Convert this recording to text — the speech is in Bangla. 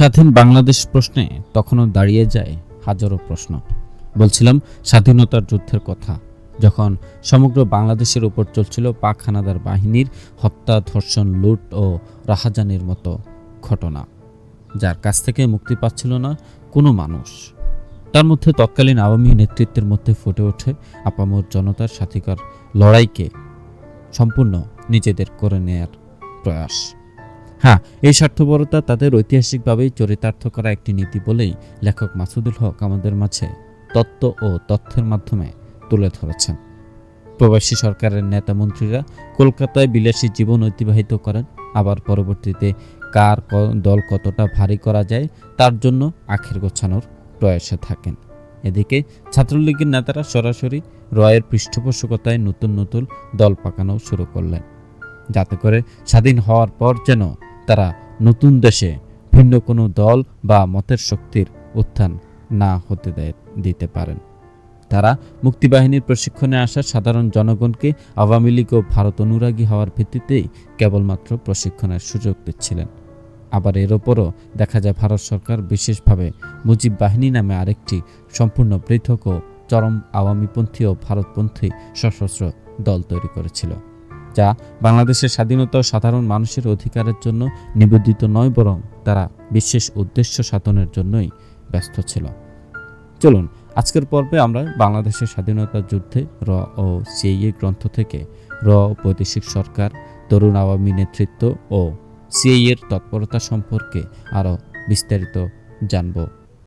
স্বাধীন বাংলাদেশ প্রশ্নে তখনও দাঁড়িয়ে যায় হাজারো প্রশ্ন। বলছিলাম স্বাধীনতার যুদ্ধের কথা, যখন সমগ্র বাংলাদেশের উপর চলছিল পাক হানাদার বাহিনীর হত্যা, ধর্ষণ, লুট ও রাহাজানির মতো ঘটনা। যার কাছ থেকে মুক্তি পাচ্ছিল না কোনো মানুষ। তার মধ্যে তৎকালীন আওয়ামী নেতৃত্বের মধ্যে ফুটে ওঠে আপামর জনতার সাথীকার লড়াইকে সম্পূর্ণ নিজেদের করে নেয়ার প্রয়াস। হ্যাঁ এই স্বার্থপরতা তাদের ঐতিহাসিকভাবেই চরিতার্থ করা একটি নীতি বলেই লেখক মাসুদুল হক আমাদের মাঝে তত্ত্ব ও তথ্যের মাধ্যমে তুলে ধরেছেন। প্রবাসী সরকারের নেতা মন্ত্রীরা কলকাতায় বিলাসী জীবন অতিবাহিত করেন। আবার পরবর্তীতে কার দল কতটা ভারী করা যায় তার জন্য আখের গোছানোর প্রয়াসে থাকেন। এদিকে ছাত্রলীগের নেতারা সরাসরি রয়ের পৃষ্ঠপোষকতায় নতুন নতুন দল পাকানো শুরু করলেন। যাতে করে স্বাধীন হওয়ার পর যেন তারা নতুন দেশে ভিন্ন কোনো দল বা মতের শক্তির উত্থান না হতে দিতে পারেন। তারা মুক্তিবাহিনীর প্রশিক্ষণে আসা সাধারণ জনগণকে আওয়ামী লীগ ও ভারত অনুরাগী হওয়ার ভিত্তিতেই কেবলমাত্র প্রশিক্ষণের সুযোগ দিচ্ছিলেন। আবার এর ওপরও দেখা যায় ভারত সরকার বিশেষভাবে মুজিব বাহিনী নামে আরেকটি সম্পূর্ণ পৃথক ও চরম আওয়ামীপন্থী ও ভারতপন্থী সশস্ত্র দল তৈরি করেছিল। যা বাংলাদেশের স্বাধীনতা ও সাধারণ মানুষের অধিকারের জন্য নিবেদিত নয়, বরং তারা বিশেষ উদ্দেশ্য সাধনের জন্যই ব্যস্ত ছিল। চলুন, আজকের পর্বে আমরা বাংলাদেশের স্বাধীনতা যুদ্ধে র ও সিএইএ গ্রন্থ থেকে র বৈদেশিক সরকার, তরুণ আওয়ামী নেতৃত্ব ও সিএ এর তৎপরতা সম্পর্কে আরও বিস্তারিত জানব।